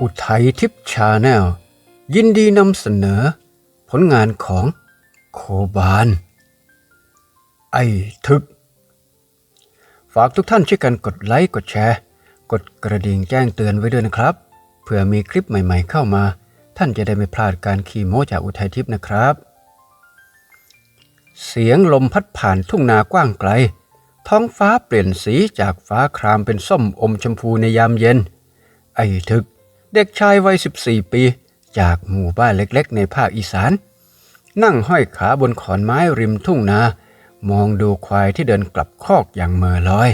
อุทัยทิพย์ชาแนลยินดีนำเสนอ ผลงานของโคบาน ไอทึก ฝากทุกท่านช่วยกันกดไลค์กดแชร์ กดกระดิ่งแจ้งเตือนไว้ด้วยนะครับ เพื่อมีคลิปใหม่ๆเข้ามา ท่านจะได้ไม่พลาดการขี่โมจากอุทัยทิพย์นะครับ เสียงลมพัดผ่านทุ่งนากว้างไกล ท้องฟ้าเปลี่ยนสีจากฟ้าครามเป็นส้มอมชมพูในยามเย็น ไอ้ทึก เด็กชายวัย 14 ปี จากหมู่บ้านเล็กๆ ในภาคอีสาน นั่งห้อยขาบนขอนไม้ริมทุ่งนา มองดูควายที่เดินกลับคอกอย่างเมื่อลอย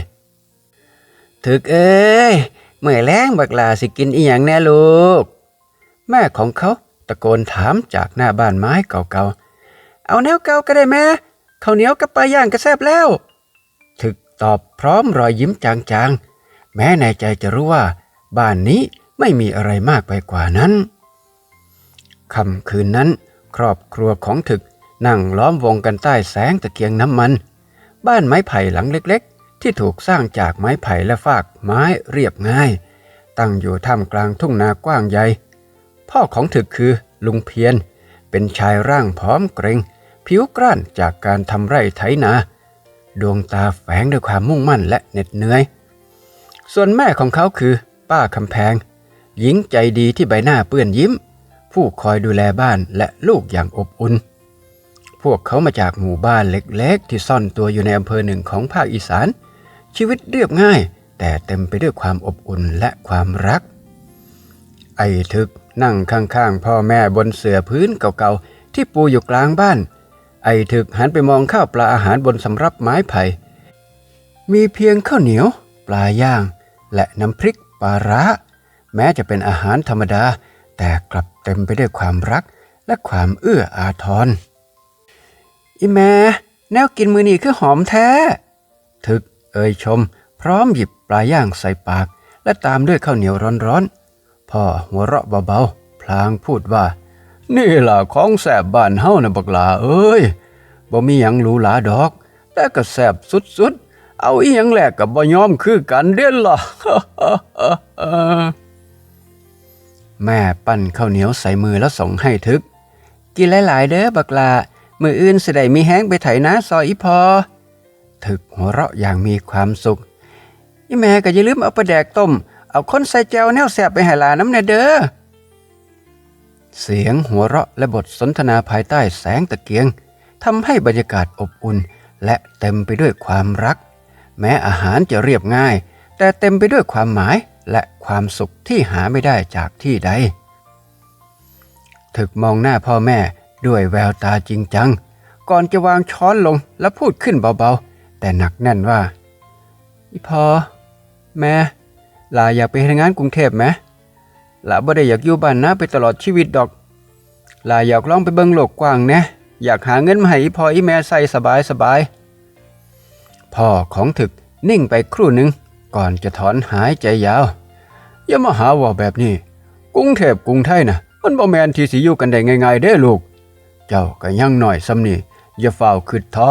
ถึกเอ้ยเมื่อแล้งบักลาสิกินอีหยังแน่ลูก แม่ของเขาตะโกนถามจากหน้าบ้านไม้เก่าๆ เอาแนวเก่าก็ได้แม่ข้าวเหนียวกับปลาย่างก็แซ่บแล้ว ถึกตอบพร้อมรอยยิ้มจางๆ แม้ในใจจะรู้ว่า บ้านนี้ ไม่มีอะไรมากไปกว่านั้นค่ำคืนนั้น ครอบครัวของถึกนั่งล้อมวงกันใต้แสงตะเกียงน้ำมัน บ้านไม้ไผ่หลังเล็กๆ ที่ถูกสร้างจากไม้ไผ่และฟากไม้เรียบง่าย ตั้งอยู่ท่ามกลางทุ่งนากว้างใหญ่ พ่อของถึกคือลุงเพียรเป็นชายร่างผอมเกรงผิวกร้านจากการทำไร่ไถนา ดวงตาแฝงด้วยความมุ่งมั่นและเหน็ดเหนื่อย ส่วนแม่ของเขาคือ ป้าคำแพง หญิงใจดีที่ใบหน้าเปื้อนยิ้ม ผู้คอยดูแลบ้านและลูกอย่างอบอุ่น พวกเขามาจากหมู่บ้านเล็กๆ ที่ซ่อนตัวอยู่ในอำเภอหนึ่งของภาคอีสาน ชีวิตเรียบง่าย แต่เต็มไปด้วยความอบอุ่นและความรัก ไอ้ทึกนั่งข้างๆ พ่อแม่บนเสื่อพื้นเก่าๆ ที่ปูอยู่กลางบ้าน ไอ้ถึกหันไปมองข้าวปลาอาหารบนสำรับไม้ไผ่ มีเพียงข้าวเหนียว ปลาย่าง และน้ำพริกปลาร้า แม้จะเป็นอาหารธรรมดา แต่กลับเต็มไปด้วยความรักและความเอื้ออาทรอีแม่แนวกินมือนี่คือหอมแท้ ถึกเอ่ยชม พร้อมหยิบปลาย่างใส่ปาก และตามด้วยข้าวเหนียวร้อนๆ พ่อหัวเราะเบาๆ พลางพูดว่า นี่ล่ะของแสบบ้านเฮานะบักหลาเอ้ยบ่มีหยังหรูหราดอก แต่ก็แสบสุดๆ เอาอีหยังแหลกกับบ่ยอมคือกันเด้นล่ะ แม่ปั้นข้าวเหนียวใส่มือแล้วส่งให้ทึก กินหลาย ๆ เด้อบักลามืออื่นสิได้มีแห้งไปไถนาซอยอีพอ ถึกหัวเราะอย่างมีความสุขอีแม่ก็อย่าลืมเอาปลาแดกต้ม เอาคนใส่แจวแนวแสบไปให้ลาน้ำแน่เด้อ เสียงหัวเราะและบทสนทนาภายใต้แสงตะเกียงทำให้บรรยากาศอบอุ่น และเต็มไปด้วยความรัก แม้อาหารจะเรียบง่าย แต่เต็มไปด้วยความหมาย และความสุขที่หาไม่ได้จากที่ใด ถึกมองหน้าพ่อแม่ด้วยแววตาจริงจัง ก่อนจะวางช้อนลงและพูดขึ้นเบาๆ แต่หนักแน่นว่า อีพอ แม่ ลาอยากไปทำงานกรุงเทพไหมลาบ่ได้อยากอยู่บ้านนะไปตลอดชีวิตดอก ลาอยากลองไปเบิ่งโลกกว้างนะอยากหาเงินมาให้อีพ่ออีแม่ใส่สบายสบายพ่อของถึกนิ่งไปครู่หนึ่ง ก่อนจะถอนหายใจยาว อย่ามาหาว่าแบบนี้ กรุงเทพกรุงไทยนะมันบ่แมนที่สิอยู่กันได้ง่ายๆเด้ลูก เจ้าก็ยังหน่อยซ้ำนี่อย่าเฝ้าคืดท้อ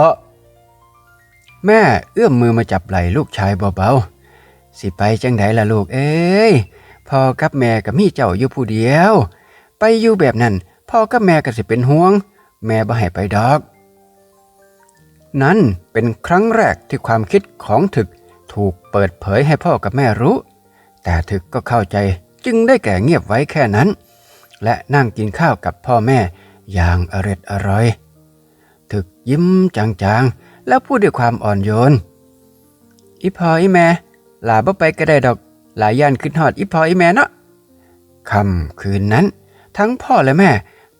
แม่เอื้อมมือมาจับไหล่ลูกชายเบาๆ สิไปจังไดล่ะลูกเอ้ยพ่อกับแม่กับมีเจ้าอยู่ผู้เดียว ไปอยู่แบบนั้นพ่อกับแม่ก็สิเป็นห่วง แม่บ่ให้ไปดอก นั่นเป็นครั้งแรกที่ความคิดของถึก ถูกเปิดเผยให้พ่อกับแม่รู้ แต่ถึกก็เข้าใจจึงได้แก่เงียบไว้แค่นั้น และนั่งกินข้าวกับพ่อแม่อย่างอร็ดอร่อย ถึกยิ้มจางๆ แล้วพูดด้วยความอ่อนโยน อีพออีแม่ลาบ่ไปก็ได้ดอก หลายย่านขึ้นหอดอีพออีแม่เนาะค่ำคืนนั้น ทั้งพ่อและแม่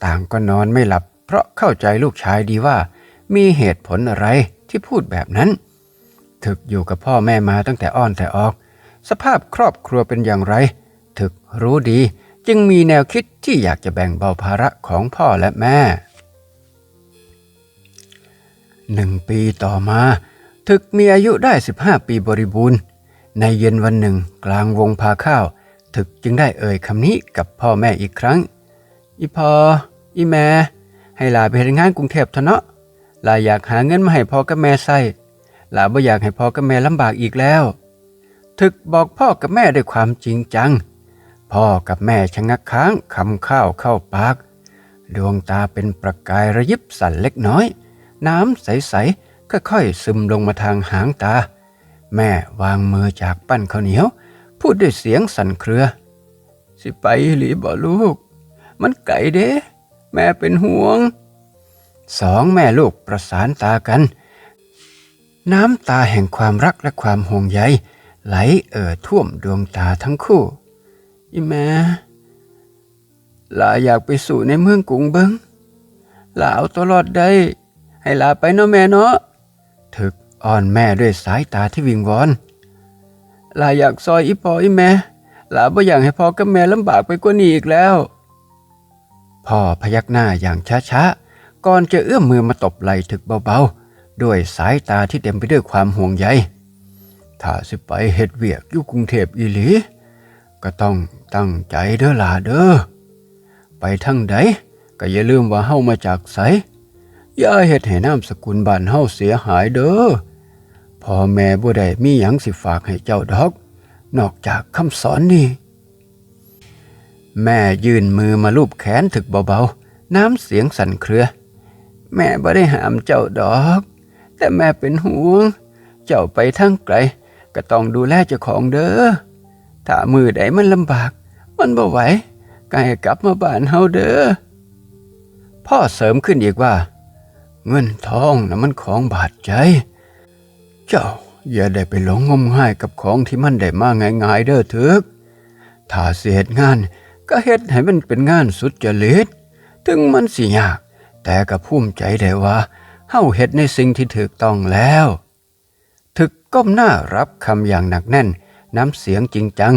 ต่างก็นอนไม่หลับ เพราะเข้าใจลูกชายดีว่า มีเหตุผลอะไรที่พูดแบบนั้น ถึกอยู่กับพ่อแม่มาตั้งแต่อ้อนแต่ออก สภาพครอบครัวเป็นอย่างไร ถึกรู้ดีจึงมีแนวคิดที่อยากจะแบ่งเบาภาระของพ่อและแม่หนึ่งปีต่อมา ถึกมีอายุได้ 15 ปีบริบูรณ์ ในเย็นวันหนึ่งกลางวงพาข้าว ถึกจึงได้เอ่ยคำนี้กับพ่อแม่อีกครั้ง อีพอ อีแม่ ให้ลาไปเฮ็ดงานกรุงเทพเถอะเนาะลาอยากหาเงินมาให้พ่อกับแม่ใส่ ลาบ่อยากให้พ่อกับแม่ลำบากอีกแล้ว ถึกบอกพ่อกับแม่ด้วยความจริงจังพพ่อกับแม่ชะงักค้างคำข้าวเข้าปาก ดวงตาเป็นประกายระยิบสั่นเล็กน้อย น้ำใสๆค่อยๆซึมลงมาทางหางตา แม่วางมือจากปั้นข้าวเหนียว พูดด้วยเสียงสั่นเครือ สิไปหรือบ่ลูก มันไก่เด้ แม่เป็นห่วงสองแม่ลูกประสานตากัน น้ำตาแห่งความรักและความห่วงใยไหลเอ่อท่วมดวงตาทั้งคู่อีแม่ลาอยากไปสู่ในเมืองกรุงเบิงลาเอาตลอดได้ ให้ลาไปเนาะแม่เนาะถึกอ่อนแม่ด้วยสายตาที่วิงวอนลาอยากซอยอีพออีแม่ลาบ่อยากให้พ่อกับแม่ลำบากไปกว่านี้อีกแล้ว พ่อพยักหน้าอย่างช้าๆก่อนจะเอื้อมมือมาตบไหล่ถึกเบาๆ ด้วยสายตาที่เต็มไปด้วยความห่วงใยถ้าสิไปเฮ็ดเวียกอยู่กรุงเทพอีหลี ก็ต้องตั้งใจเด้อหลาเด้อ ไปทั้งใดก็อย่าลืมว่าเฮามาจากไสอย่าเฮ็ดให้นามสกุลบ้านเฮาเสียหายเด้อพ่อแม่บ่ได้มีหยังสิฝากให้เจ้าดอก นอกจากคำสอนนี่ แม่ยื่นมือมาลูบแขนถึกเบาๆ น้ำเสียงสั่นเครือ แม่บ่ได้หามเจ้าดอก แต่แม่เป็นห่วง เจ้าไปทั้งไกล ก็ต้องดูแลเจ้าของเด้อ ถ้ามือใดมันลำบาก มันบ่ไหวก็ให้กลับมาบ้านเฮาเด้อ พ่อเสริมขึ้นอีกว่า เงินทองนะมันของบาดใจ เจ้าอย่าได้ไปหลงงมง่ายกับของที่มันได้มาง่ายๆเด้อเถึก ถ้าเสียดงานก็เฮ็ดให้มันเป็นงานสุดจริต ถึงมันสิยาก แต่ก็ภูมิใจได้ว่า เฮาเฮ็ดในสิ่งที่ถูกต้องแล้ว ถึกก้มหน้ารับคำอย่างหนักแน่น น้ำเสียงจริงจัง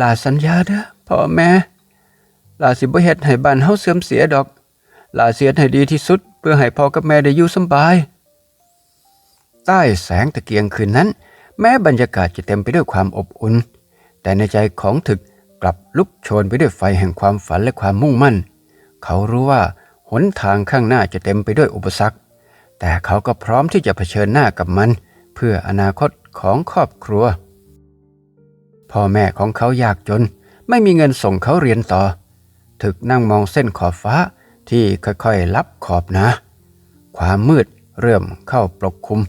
ลาสัญญาเด้อพ่อแม่ ลาสิบ่เฮ็ดให้บ้านเฮาเสื่อมเสียดอก ลาเสียให้ดีที่สุด เพื่อให้พ่อกับแม่ได้อยู่สบาย ใต้แสงตะเกียงคืนนั้น แม้บรรยากาศจะเต็มไปด้วยความอบอุ่น แต่ในใจของถึกกลับลุกโชนไปด้วยไฟแห่งความฝันและความมุ่งมั่น เขารู้ว่า นทางข้างหน้าจะเต็มไปด้วยอุปสรรค แต่เขาก็พร้อมที่จะเผชิญหน้ากับมัน เพื่ออนาคตของครอบครัว พ่อแม่ของเขายากจน ไม่มีเงินส่งเขาเรียนต่อ ถึกนั่งมองเส้นขอบฟ้าที่ค่อยๆลับขอบนะ ความมืดเริ่มเข้าปกคลุม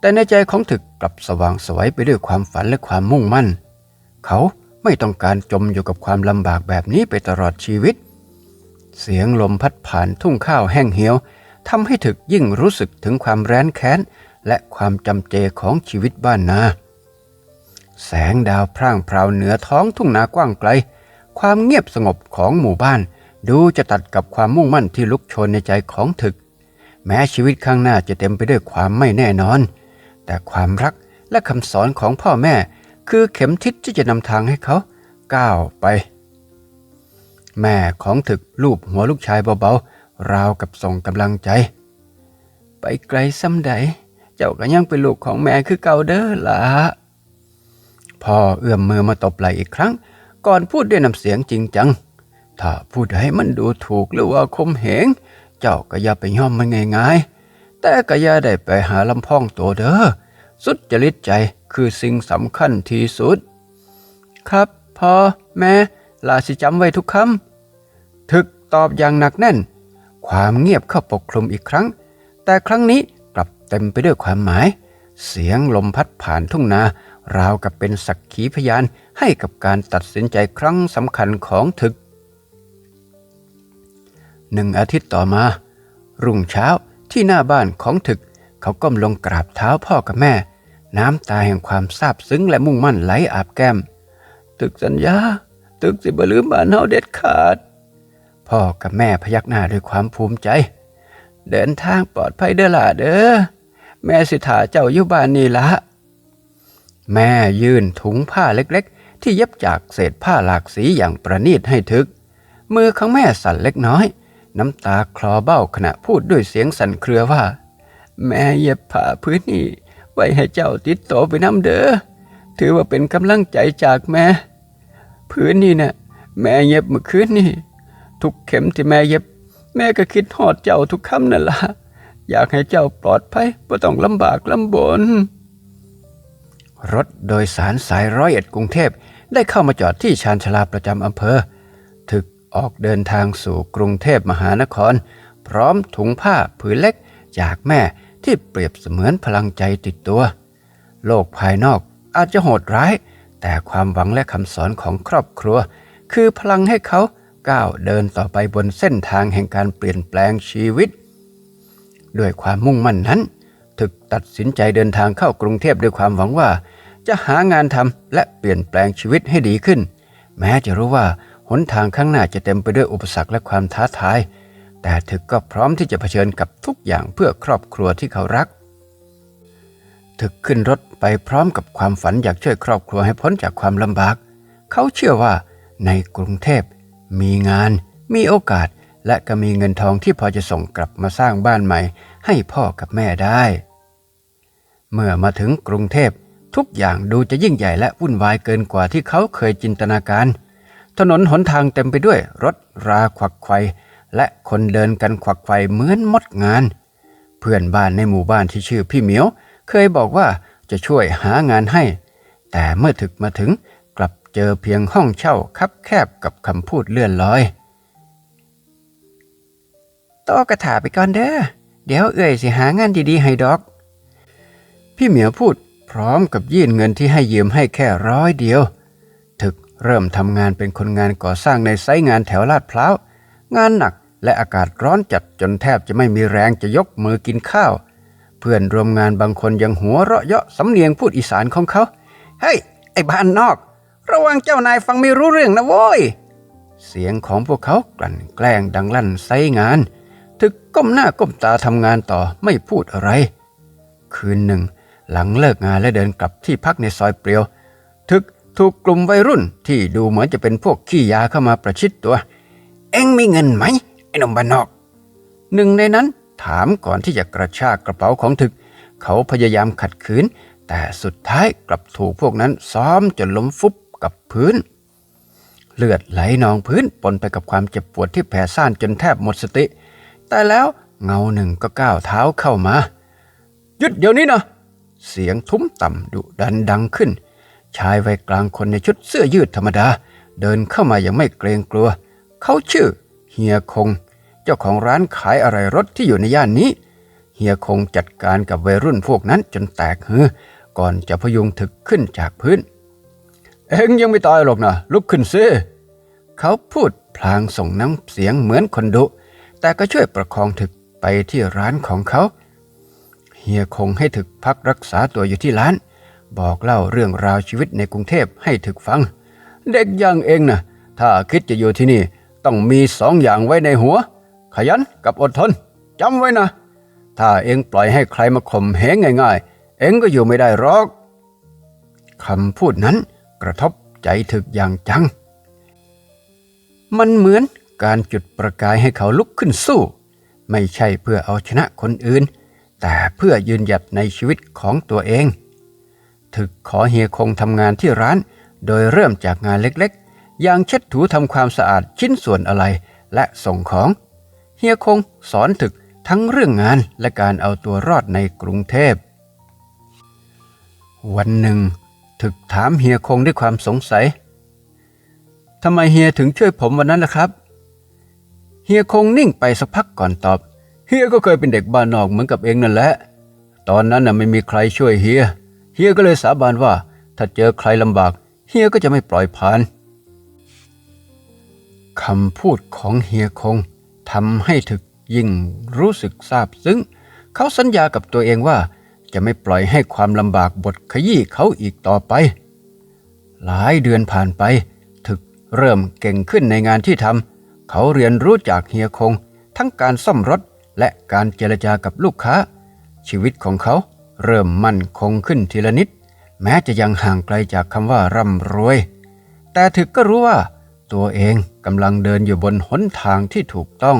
แต่ในใจของถึกกลับสว่างไสวัยไปด้วยความฝันและความมุ่งมั่น เขาไม่ต้องการจมอยู่กับความลำบากแบบนี้ไปตลอดชีวิตเเสียงลมพัดผ่านทุ่งข้าวแห้งเหี่ยวทำให้ถึกยิ่งรู้สึกถึงความแร้นแค้น และความจำเจของชีวิตบ้านนา แสงดาวพร่างพราวเหนือท้องทุ่งนากว้างไกล ความเงียบสงบของหมู่บ้าน ดูจะตัดกับความมุ่งมั่นที่ลุกโชนในใจของถึก แม้ชีวิตข้างหน้าจะเต็มไปด้วยความไม่แน่นอน แต่ความรักและคำสอนของพ่อแม่ คือเข็มทิศที่จะนำทางให้เขา ก้าวไป แม่ของถึกลูบหัวลูกชายเบาๆ ราวกับส่งกำลังใจ ไปไกลซ้ำใด เจ้าก็ยังเป็นลูกของแม่คือเก่าเด้อล่ะพ่อเอื้อมมือมาตบไหล่อีกครั้ง ก่อนพูดด้วยน้ำเสียงจริงจัง ถ้าพูดให้มันดูถูกหรือว่าคมเหง เจ้าก็อย่าไปย่อมมันง่ายๆ แต่ก็อย่าได้ไปหาลำพ้องตัวเด้อ สุดจริตใจคือสิ่งสำคัญที่สุด ครับพ่อแม่ ลาสิจำไว้ทุกคำถึกตอบอย่างหนักแน่น ความเงียบเข้าปกคลุมอีกครั้ง แต่ครั้งนี้กลับเต็มไปด้วยความหมาย เสียงลมพัดผ่านทุ่งนาราวกับเป็นสักขีพยานให้กับการตัดสินใจครั้งสำคัญของถึก หนึ่งอาทิตย์ต่อมา รุ่งเช้าที่หน้าบ้านของถึก เขาก้มลงกราบเท้าพ่อกับแม่ น้ำตาแห่งความซาบซึ้งและมุ่งมั่นไหลอาบแก้มตึกสัญญา ตึกสิบลืมบ้านเฮาเด็ดขาด พ่อกับแม่พยักหน้าด้วยความภูมิใจ เดินทางปลอดภัยเด้อล่ะเด้อแม่สิถาเจ้าอยู่บ้านนี่ละ แม่ยื่นถุงผ้าเล็กๆ ที่เย็บจากเศษผ้าหลากสีอย่างประณีตให้ทึก มือของแม่สั่นเล็กน้อย น้ำตาคลอเบ้าขณะพูดด้วยเสียงสั่นเครือว่า แม่เย็บผ้าพื้นนี่ไว้ให้เจ้าติดโตวไปน้ำเด้อถือว่าเป็นกำลังใจจากแม่ พื้นนี่นะ่ะแม่เย็บเมื่อคืนนี่ ทุกเข็มที่แม่เย็บ แม่ก็คิดหอดเจ้าทุกคำนั่นละอยากให้เจ้าปลอดภัยไม่ต้องลำบากลำบน รถโดยสารสายร้อยเอ็ดกรุงเทพได้เข้ามาจอดที่ชานชาลาประจำอำเภอ ถึกออกเดินทางสู่กรุงเทพมหานคร พร้อมถุงผ้าผืนเล็กจากแม่ที่เปรียบเสมือนพลังใจติดตัว โลกภายนอกอาจจะโหดร้าย แต่ความหวังและคำสอนของครอบครัว คือพลังให้เขาก้าวเดินต่อไปบนเส้นทางแห่งการเปลี่ยนแปลงชีวิต ด้วยความมุ่งมั่นนั้นถึกตัดสินใจเดินทางเข้ากรุงเทพด้วยความหวังว่า จะหางานทำและเปลี่ยนแปลงชีวิตให้ดีขึ้น แม้จะรู้ว่าหนทางข้างหน้าจะเต็มไปด้วยอุปสรรคและความท้าทาย แต่ถึกก็พร้อมที่จะเผชิญกับทุกอย่างเพื่อครอบครัวที่เขารัก ถึกขึ้นรถ ไปพร้อมกับความฝันอยากช่วยครอบครัวให้พ้นจากความลำบาก เขาเชื่อว่าในกรุงเทพ มีงาน มีโอกาส และก็มีเงินทองที่พอจะส่งกลับมาสร้างบ้านใหม่ ให้พ่อกับแม่ได้ เมื่อมาถึงกรุงเทพทุกอย่างดูจะยิ่งใหญ่และวุ่นวายเกินกว่าที่เขาเคยจินตนาการ ถนนหนทางเต็มไปด้วยรถราขวักไขวและคนเดินกันขวักไขวเหมือนมดงาน เพื่อนบ้านในหมู่บ้านที่ชื่อพี่เหมียว เคยบอกว่า จะช่วยหางานให้ แต่เมื่อถึกมาถึงกลับเจอเพียงห้องเช่าคับแคบกับคำพูดเลื่อนลอยต่อกระถาไปก่อนเด้อเดี๋ยวเอ่ยสิหางานดีๆให้ดอก พี่เหมียวพูดพร้อมกับยื่นเงินที่ให้ยืมให้แค่ร้อยเดียว ถึกเริ่มทำงานเป็นคนงานก่อสร้างในไซต์งานแถวลาดพร้าวงานหนักและอากาศร้อนจัดจนแทบจะไม่มีแรงจะยกมือกินข้าว เพื่อนร่วมงานบางคนยังหัวเราะเยาะสำเนียงพูดอีสานของเขา เฮ้ย ไอ้บ้านนอก ระวังเจ้านายฟังไม่รู้เรื่องนะโว้ย เสียงของพวกเขากลั่นแกล้งดังลั่นไซงาน ถึกก้มหน้าก้มตาทำงานต่อไม่พูดอะไร คืนหนึ่ง หลังเลิกงานและเดินกลับที่พักในซอยเปรียว ถึกถูกกลุ่มวัยรุ่นที่ดูเหมือนจะเป็นพวกขี้ยาเข้ามาประชิดตัว เอ็งมีเงินไหมไอ้หนุ่มบ้านนอก หนึ่งในนั้น ถามก่อนที่จะกระชากกระเป๋าของถึก เขาพยายามขัดขืน แต่สุดท้ายกลับถูกพวกนั้นซ้อมจนล้มฟุบกับพื้น เลือดไหลนองพื้นปนไปกับความเจ็บปวดที่แผ่ซ่านจนแทบหมดสติ แต่แล้วเงาหนึ่งก็ก้าวเท้าเข้ามาหยุดเดี๋ยวนี้นะเสียงทุ้มต่ำดุดันดังขึ้น ชายวัยกลางคนในชุดเสื้อยืดธรรมดา เดินเข้ามาอย่างไม่เกรงกลัว เขาชื่อเฮียคง เจ้าของร้านขายอะไรรถที่อยู่ในย่านนี้ เฮียคงจัดการกับวัยรุ่นพวกนั้นจนแตกฮือก่อนจะพยุงถึกขึ้นจากพื้น เอ็งยังไม่ตายหรอกนะลุกขึ้นซิเขาพูดพลางส่งน้ำเสียงเหมือนคนดุแต่ก็ช่วยประคองถึกไปที่ร้านของเขา เฮียคงให้ถึกพักรักษาตัวอยู่ที่ร้าน บอกเล่าเรื่องราวชีวิตในกรุงเทพให้ถึกฟัง เด็กอย่างเองนะถ้าคิดจะอยู่ที่นี่ ต้องมีสองอย่างไว้ในหัว ขยันกับอดทนจำไว้นะ ถ้าเองปล่อยให้ใครมาข่มเหงง่าย ๆ เองก็อยู่ไม่ได้หรอกคำพูดนั้นกระทบใจถึกอย่างจัง มันเหมือนการจุดประกายให้เขาลุกขึ้นสู้ ไม่ใช่เพื่อเอาชนะคนอื่น แต่เพื่อยืนหยัดในชีวิตของตัวเอง ถึกขอเฮียคงทำงานที่ร้าน โดยเริ่มจากงานเล็กๆ อย่างเช็ดถูทำความสะอาดชิ้นส่วนอะไรและส่งของ เฮียคงสอนถึกทั้งเรื่องงานและการเอาตัวรอดในกรุงเทพ วันหนึ่ง ถึกถามเฮียคงด้วยความสงสัยทำไมเฮียถึงช่วยผมวันนั้นล่ะครับ เฮียคงนิ่งไปสักพักก่อนตอบ เฮียก็เคยเป็นเด็กบ้านนอกเหมือนกับเองนั่นแหละ ตอนนั้นน่ะไม่มีใครช่วยเฮีย เฮียก็เลยสาบานว่า ถ้าเจอใครลำบาก เฮียก็จะไม่ปล่อยผ่านคำพูดของเฮียคง ทำให้ถึกยิ่งรู้สึกซาบซึ้ง เขาสัญญากับตัวเองว่า จะไม่ปล่อยให้ความลำบากบดขยี้เขาอีกต่อไป หลายเดือนผ่านไป ถึกเริ่มเก่งขึ้นในงานที่ทำเขาเรียนรู้จากเฮียคง ทั้งการซ่อมรถและการเจรจากับลูกค้า ชีวิตของเขาเริ่มมั่นคงขึ้นทีละนิด แม้จะยังห่างไกลจากคำว่าร่ำรวย แต่ถึกก็รู้ว่า ตัวเองกำลังเดินอยู่บนหนทางที่ถูกต้อง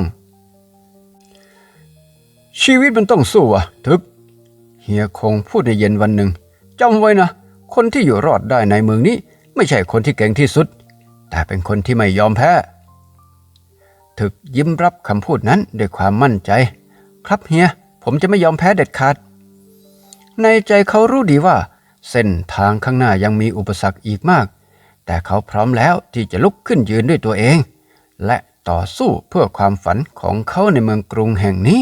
ชีวิตมันต้องสู้อะถึกเฮียคงพูดในเย็นวันหนึ่งจำไว้นะ คนที่อยู่รอดได้ในเมืองนี้ ไม่ใช่คนที่เก่งที่สุด แต่เป็นคนที่ไม่ยอมแพ้ถึกยิ้มรับคำพูดนั้นด้วยความมั่นใจ ครับเฮีย ผมจะไม่ยอมแพ้เด็ดขาด ในใจเขารู้ดีว่า เส้นทางข้างหน้ายังมีอุปสรรคอีกมาก แต่เขาพร้อมแล้วที่จะลุกขึ้นยืนด้วยตัวเอง และต่อสู้เพื่อความฝันของเขาในเมืองกรุงแห่งนี้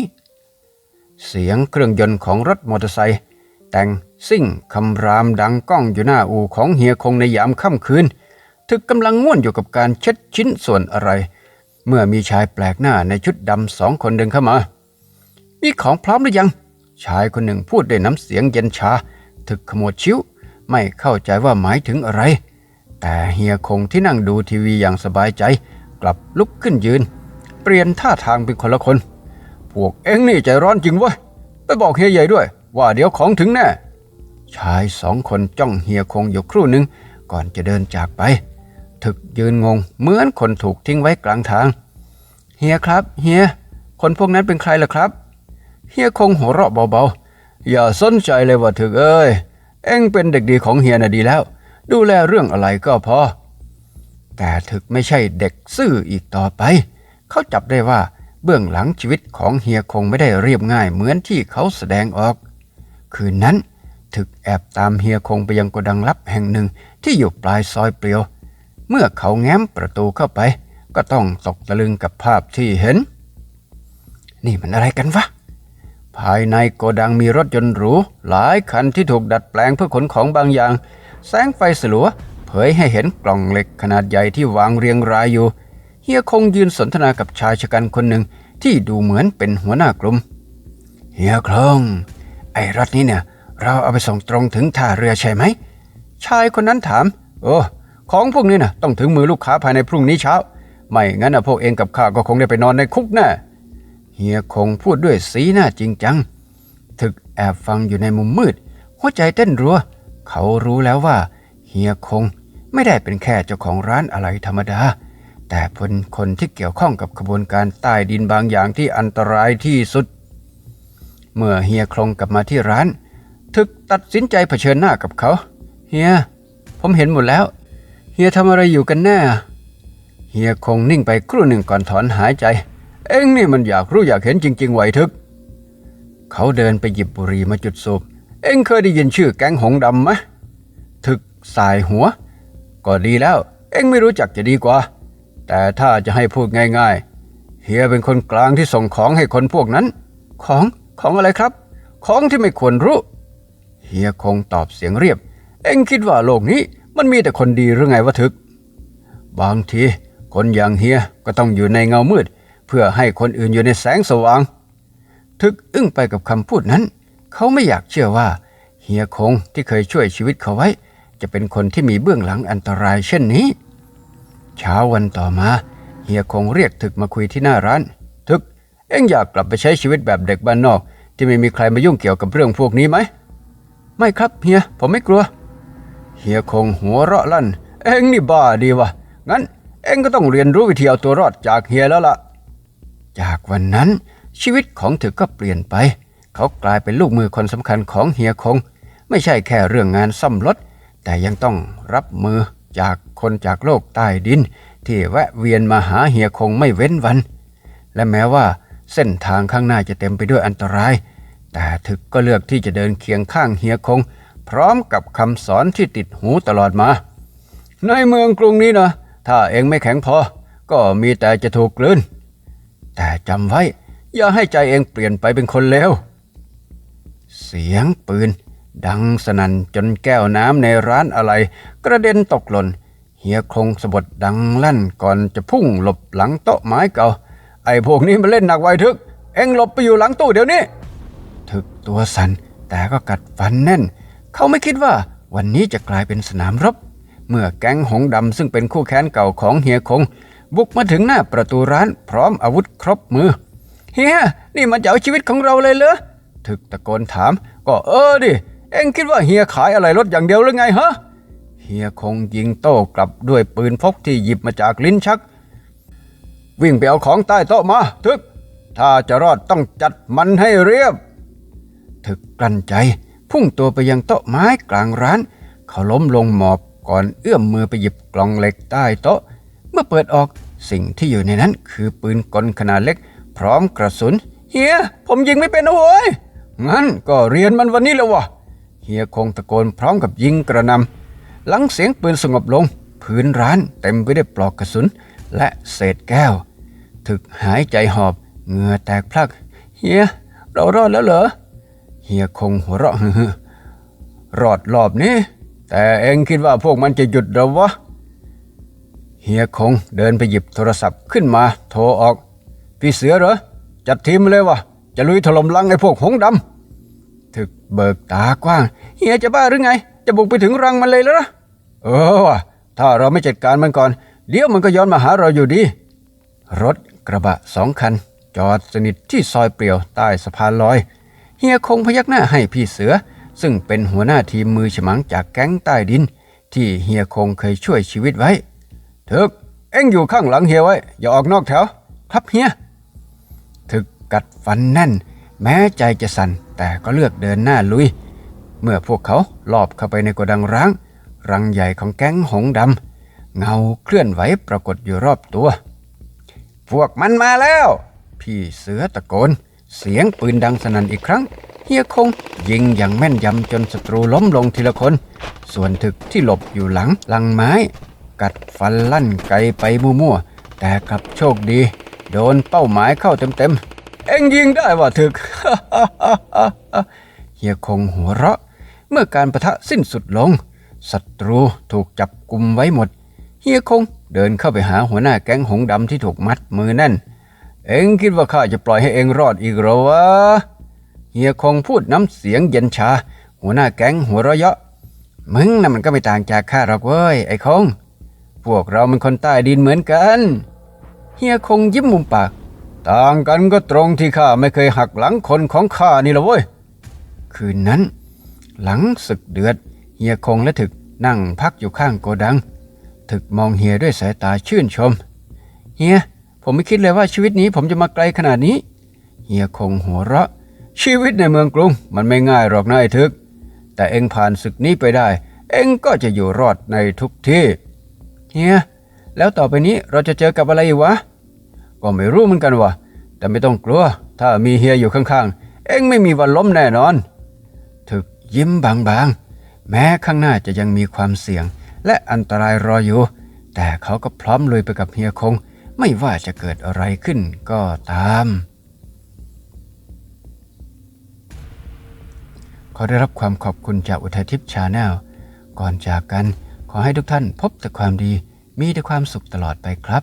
เสียงเครื่องยนต์ของรถมอเตอร์ไซค์แต่งซิ่งคำรามดังก้องอยู่หน้าอู่ของเฮียคงในยามค่ำคืนถึกกำลังง่วนอยู่กับการเช็ดชิ้นส่วนอะไร เมื่อมีชายแปลกหน้าในชุดดำสองคนเดินเข้ามา มีของพร้อมหรือยัง ชายคนหนึ่งพูดด้วยน้ำเสียงเย็นชา ถึกขมวดชิ้ว ไม่เข้าใจว่าหมายถึงอะไร แต่เฮียคงที่นั่งดูทีวีอย่างสบายใจ กลับลุกขึ้นยืน เปลี่ยนท่าทางเป็นคนละคน พวกเอ็งนี่ใจร้อนจริงว้ยไปบอกเฮียใหญ่ด้วย ว่าเดี๋ยวของถึงแน่ ชายสองคนจ้องเฮียคงอยู่ครู่หนึ่งก่อนจะเดินจากไป ถึกยืนงงเหมือนคนถูกทิ้งไว้กลางทาง เฮียครับ เฮีย คนพวกนั้นเป็นใครล่ะครับ เฮียคงหัวเราะเบาๆ อย่าสนใจเลยว่าถึกเอ้ย เอ็งเป็นเด็กดีของเฮียน่ะดีแล้ว ดูแลเรื่องอะไรก็พอ แต่ถึกไม่ใช่เด็กซื่ออีกต่อไป เขาจับได้ว่าเบื้องหลังชีวิตของเฮียคงไม่ได้เรียบง่ายเหมือนที่เขาแสดงออก คืนนั้นถึกแอบตามเฮียคงไปยังโกดังลับแห่งหนึ่งที่อยู่ปลายซอยเปลี่ยว เมื่อเขาแง้มประตูเข้าไป ก็ต้องตกตะลึงกับภาพที่เห็น นี่มันอะไรกันวะ ภายในโกดังมีรถยนต์หรูหลายคันที่ถูกดัดแปลงเพื่อขนของบางอย่าง แสงไฟสลัวเผยให้เห็นกล่องเหล็กขนาดใหญ่ที่วางเรียงรายอยู่ เฮียคงยืนสนทนากับชายชะกันคนหนึ่งที่ดูเหมือนเป็นหัวหน้ากลุ่ม เฮียคงไอ้รถนี้เนี่ย เราเอาไปส่งตรงถึงท่าเรือใช่ไหม ชายคนนั้นถาม โอ้ ของพวกนี้นะต้องถึงมือลูกค้าภายในพรุ่งนี้เช้า ไม่งั้นนะพวกเองกับข้าก็คงได้ไปนอนในคุกแน่เฮียคงพูดด้วยสีหน้าจริงจัง ถึกแอบฟังอยู่ในมุมมืด หัวใจเต้นรัว เขารู้แล้วว่าเฮียคงไม่ได้เป็นแค่เจ้าของร้านอะไรธรรมดา แต่เป็นคนที่เกี่ยวข้องกับขบวนการใต้ดินบางอย่างที่อันตรายที่สุด เมื่อเฮียคงกลับมาที่ร้าน ถึกตัดสินใจเผชิญหน้ากับเขา เฮีย ผมเห็นหมดแล้ว เฮียทำอะไรอยู่กันแน่ เฮียคงนิ่งไปครู่หนึ่งก่อนถอนหายใจ เอ็งนี่มันอยากรู้อยากเห็นจริง ๆ ไหวทึก เขาเดินไปหยิบบุหรี่มาจุดสูบ เอ็งเคยได้ยินชื่อแก๊งหงดำไหมถึกสายหัว ก็ดีแล้ว เอ็งไม่รู้จักจะดีกว่า แต่ถ้าจะให้พูดง่าย ๆ เฮียเป็นคนกลางที่ส่งของให้คนพวกนั้น ของของอะไรครับ ของที่ไม่ควรรู้ เฮียคงตอบเสียงเรียบ เอ็งคิดว่าโลกนี้มันมีแต่คนดีหรือไงวะทึก บางทีคนอย่างเฮียก็ต้องอยู่ในเงามืด เพื่อให้คนอื่นอยู่ในแสงสว่างทึกอึ้งไปกับคำพูดนั้น เขาไม่อยากเชื่อว่าเฮียคงที่เคยช่วยชีวิตเขาไว้ จะเป็นคนที่มีเบื้องหลังอันตรายเช่นนี้ เช้าวันต่อมาเฮียคงเรียกถึกมาคุยที่หน้าร้านทึก เอ็งอยากกลับไปใช้ชีวิตแบบเด็กบ้านนอก ที่ไม่มีใครมายุ่งเกี่ยวกับเรื่องพวกนี้ไหม ไม่ครับเฮียผมไม่กลัว เฮียคงหัวเราะลั่น เอ็งนี่บ้าดีวะงั้นเอ็งก็ต้องเรียนรู้วิธีเอาตัวรอดจากเฮียแล้วล่ะ จากวันนั้นชีวิตของถึกก็เปลี่ยนไป เขากลายเป็นลูกมือคนสำคัญของเฮียคง ไม่ใช่แค่เรื่องงานซ่อมรถ แต่ยังต้องรับมือจากคนจากโลกใต้ดิน ที่แวะเวียนมาหาเฮียคงไม่เว้นวัน และแม้ว่าเส้นทางข้างหน้าจะเต็มไปด้วยอันตราย แต่ถึกก็เลือกที่จะเดินเคียงข้างเฮียคง พร้อมกับคำสอนที่ติดหูตลอดมา ในเมืองกรุงนี้นะถ้าเองไม่แข็งพอ ก็มีแต่จะถูกกลืนแต่จำไว้ อย่าให้ใจเองเปลี่ยนไปเป็นคนเลว เสียงปืน ดังสนั่นจนแก้วน้ำในร้านอะไร กระเด็นตกหล่นเฮียคงสะบดดังลั่นก่อนจะพุ่งหลบหลังโต๊ะไม้เก่า ไอ้พวกนี้มันเล่นหนักไวทึก เอ็งหลบไปอยู่หลังตู้เดี๋ยวนี้ ถึกตัวสัน่นแต่ก็กัดฟันแน่น เขาไม่คิดว่าวันนี้จะกลายเป็นสนามรบ เมื่อแก๊งหงดำซึ่งเป็นคู่แค้นเก่าของเฮียคง บุกมาถึงหน้าประตูร้านพร้อมอาวุธครบมือ เฮียนี่มันจะเอาชีวิตของเราเลยเหรอ ถึกตะโกนถาม ก็เออดิ เอ็งคิดว่าเฮียขายอะไรรถอย่างเดียวหรือไงฮะ เฮียคงยิงโต้กลับด้วยปืนพกที่หยิบมาจากลิ้นชัก วิ่งไปเอาของใต้โต๊ะมาทึก ถ้าจะรอดต้องจัดมันให้เรียบ ถึกกลั้นใจ พุ่งตัวไปยังโต๊ะไม้กลางร้าน เขาล้มลงหมอบก่อนเอื้อมมือไปหยิบกล่องเหล็กใต้โต๊ะ เมื่อเปิดออกสิ่งที่อยู่ในนั้นคือปืนกลขนาดเล็ก พร้อมกระสุน เฮีย ผมยิงไม่เป็นนะเว้ย งั้นก็เรียนมันวันนี้แล้ววะเฮียคงตะโกนพร้อมกับยิงกระหนำหลังเสียงปืนสงบลง พื้นร้านเต็มไปด้วยปลอกกระสุน และเศษแก้ว ถึกหายใจหอบเหงื่อแตกพลัก เฮีย เรารอดแล้วเหรอ เฮียคงหัวเราะฮือรอดรอบนี้ แต่เองคิดว่าพวกมันจะหยุดเราวะเฮียคงเดินไปหยิบโทรศัพท์ขึ้นมา โทรออก พี่เสือเหรอ จัดทีมเลยวะ จะลุยถล่มลังไอ้พวกหงส์ดำถึกเบิกตากว้าง เฮียจะบ้าหรือไง จะบุกไปถึงรังมันเลยเหรอเออว่ะถ้าเราไม่จัดการมันก่อน เดี๋ยวมันก็ย้อนมาหาเราอยู่ดี รถกระบะสองคัน จอดสนิทที่ซอยเปลี่ยวใต้สะพานลอย เฮียคงพยักหน้าให้พี่เสือ ซึ่งเป็นหัวหน้าทีมมือฉมังจากแก๊งใต้ดิน ที่เฮียคงเคยช่วยชีวิตไว้ ถึกเอ็งอยู่ข้างหลังเฮียไว้ อย่าออกนอกแถว ครับเฮีย กัดฟันแน่น แม้ใจจะสั่นแต่ก็เลือกเดินหน้าลุย เมื่อพวกเขาลอบเข้าไปในโกดังร้าง รังใหญ่ของแก๊งหงดำเงาเคลื่อนไหวปรากฏอยู่รอบตัว พวกมันมาแล้ว พี่เสือตะโกน เสียงปืนดังสนั่นอีกครั้งเฮียคงยิงอย่างแม่นยำจนศัตรูล้มลงทีละคน ส่วนถึกที่หลบอยู่หลังลังไม้ กัดฟันลั่นไกลไปมั่วๆแต่กลับโชคดี โดนเป้าหมายเข้าเต็มๆ เอ็งยิงได้ว่าถึก เฮียคงหัวเราะ เมื่อการประทะสิ้นสุดลง ศัตรูถูกจับกลุมไว้หมด เฮียคงเดินเข้าไปหาหัวหน้าแก๊งหงดำที่ถูกมัดมือแน่น เอ็งคิดว่าข้าจะปล่อยให้เอ็งรอดอีกเหรอวะ เฮียคงพูดน้ำเสียงเย็นชา หัวหน้าแก๊งหัวเราะเยาะ มึงน่ะมันก็ไม่ต่างจากข้าหรอกเว้ยไอ้คง พวกเรามันคนใต้ดินเหมือนกัน เฮียคงยิ้มมุมปาก ต่างกันก็ตรงที่ข้าไม่เคยหักหลังคนของข้านี่ละเว้ย คืนนั้น หลังศึกเดือด เฮียคงและถึกนั่งพักอยู่ข้างโกดัง ถึกมองเฮียด้วยสายตาชื่นชม เฮีย ผมไม่คิดเลยว่าชีวิตนี้ผมจะมาไกลขนาดนี้ เฮียคงหัวเราะ ชีวิตในเมืองกรุง มันไม่ง่ายหรอกนะไอ้ทึก แต่เอ็งผ่านศึกนี้ไปได้ เอ็งก็จะอยู่รอดในทุกที่ เฮีย แล้วต่อไปนี้เราจะเจอกับอะไรวะ ก็ไม่รู้เหมือนกันวะแต่ไม่ต้องกลัว ถ้ามีเฮียอยู่ข้างๆ เอ็งไม่มีวันล้มแน่นอนถึกยิ้มบางๆ แม้ข้างหน้าจะยังมีความเสี่ยง และอันตรายรออยู่ แต่เขาก็พร้อมลุยไปกับเฮียคง ไม่ว่าจะเกิดอะไรขึ้นก็ตามขอได้รับความขอบคุณจากอุทัยทิพย์ชาแนลก่อนจากกันขอให้ทุกท่านพบแต่ความดีมีแต่ความสุขตลอดไปครับ